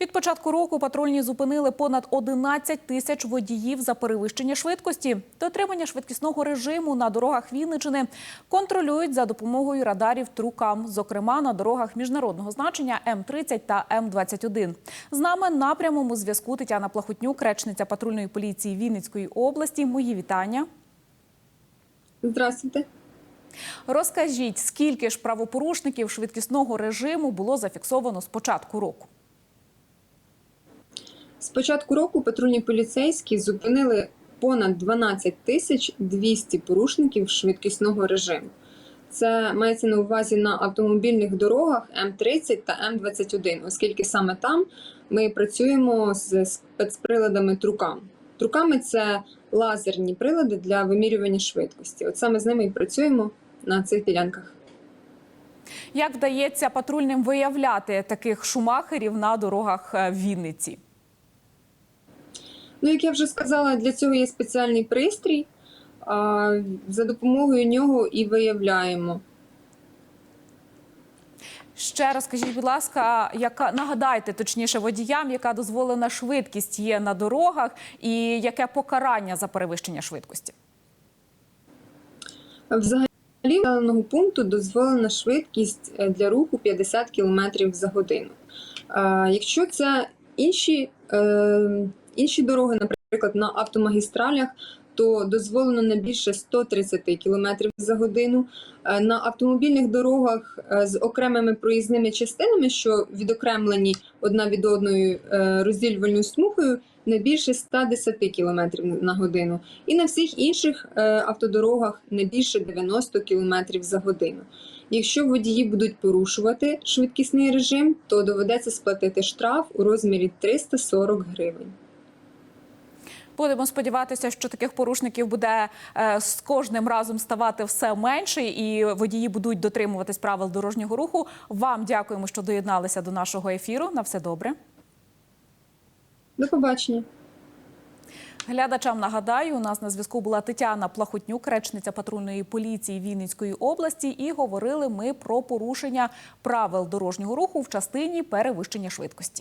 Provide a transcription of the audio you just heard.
Від початку року патрульні зупинили понад 11 тисяч водіїв за перевищення швидкості. Дотримання швидкісного режиму на дорогах Вінничини контролюють за допомогою радарів трукам, зокрема на дорогах міжнародного значення М-30 та М-21. З нами на прямому зв'язку Тетяна Плахотнюк, речниця патрульної поліції Вінницької області. Мої вітання. Здравствуйте. Розкажіть, скільки ж правопорушників швидкісного режиму було зафіксовано з початку року? З початку року патрульні поліцейські зупинили понад 12 тисяч 200 порушників швидкісного режиму. Це мається на увазі на автомобільних дорогах М30 та М21, оскільки саме там ми працюємо з спецприладами трукам. Труками це лазерні прилади для вимірювання швидкості. От саме з ними і працюємо на цих ділянках. Як вдається патрульним виявляти таких шумахерів на дорогах е, Вінниці? Ну, як я вже сказала, для цього є спеціальний пристрій. А, За допомогою нього і виявляємо. Ще раз скажіть, будь ласка, яка нагадайте точніше водіям, яка дозволена швидкість є на дорогах, і яке покарання за перевищення швидкості? Взагалі, населеного пункту дозволена швидкість е, для руху 50 км за годину. Якщо це інші, е, інші дороги, наприклад, на автомагістралях, то дозволено не більше 130 км за годину. Е, На автомобільних дорогах е, з окремими проїзними частинами, що відокремлені одна від одної е, розділювальною смугою, не більше 110 км на годину. І на всіх інших автодорогах не більше 90 км за годину. Якщо водії будуть порушувати швидкісний режим, то доведеться сплатити штраф у розмірі 340 гривень. Будемо сподіватися, що таких порушників буде е, з кожним разом ставати все менше, і водії будуть дотримуватись правил дорожнього руху. Вам дякуємо, що доєдналися до нашого ефіру. На все добре. До побачення. Глядачам нагадаю, у нас на зв'язку була Тетяна Плахотнюк, речниця патрульної поліції Вінницької області, і говорили ми про порушення правил дорожнього руху в частині перевищення швидкості.